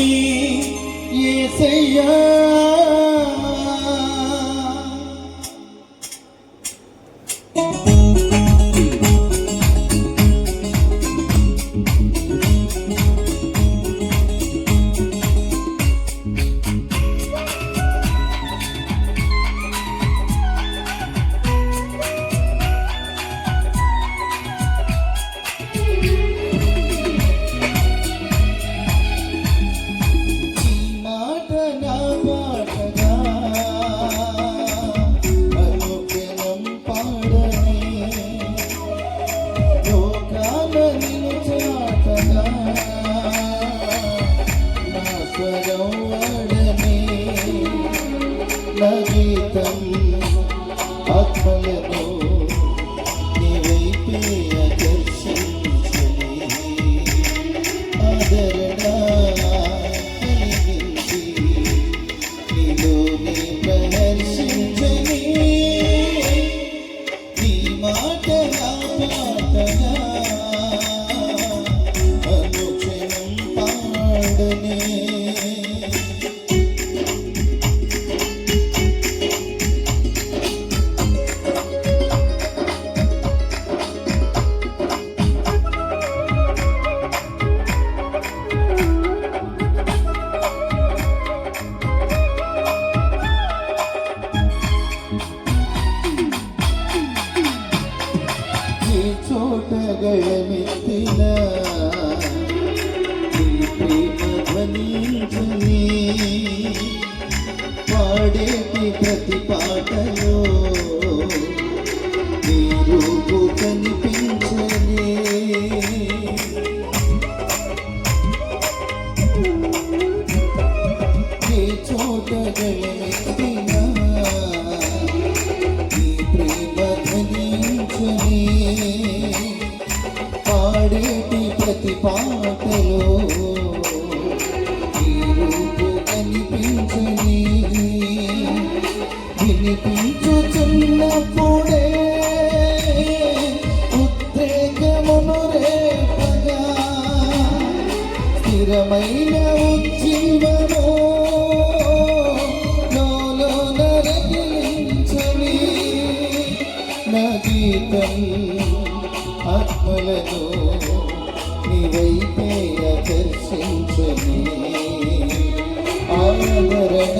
ye seyan गौरमे न गीतम् పాడేటి ప్రతి పాటలో నీరు కనిపించనే. నీ చోట గలమెత్తినా నీ ప్రేమ ధనించనే పాడేటి ప్రతి పాటలో అప్పుడే ఉద్రేకమును రేపగా స్థిరమైన ఉజ్జీవము నా జీతం ఆత్మలతో నీవైతే ఆకర్షించని. ఆదరణ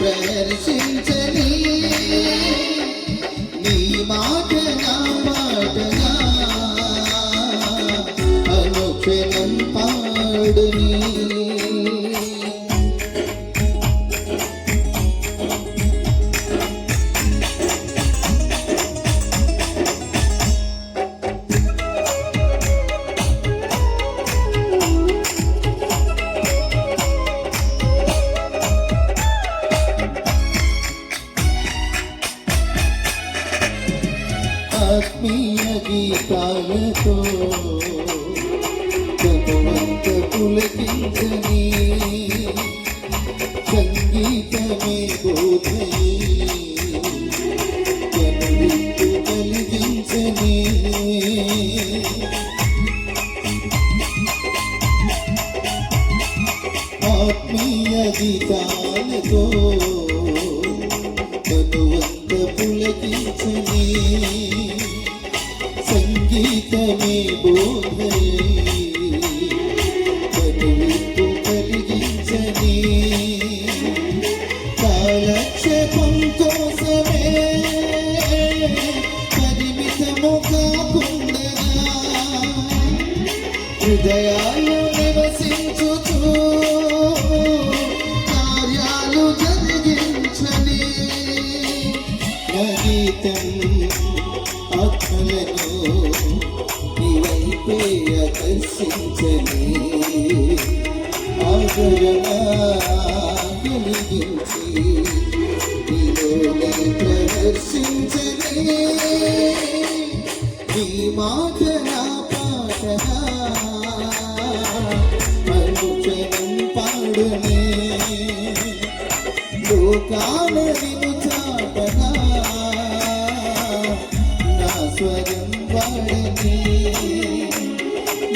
ప్రదర్శించని నీ మాట నా పాటనా అనుక్షణం పాడుని ఆత్మీయ గీతాలతో తనువంత పులకించని సంగీతమే బోధయి కనువిందు కలిగించని. ఆత్మీయ గీతాలతో తనువంత పులకించని సంగీతమే బోధయే కనువిందు కలిగించని. కాలక్షేపం కోసమే పరిమితము కాకుండా. హృదయాలు నివసి ఆకర్షించని ఆదరణ కలిగించి ప్రదర్శించని మాట నా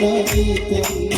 నా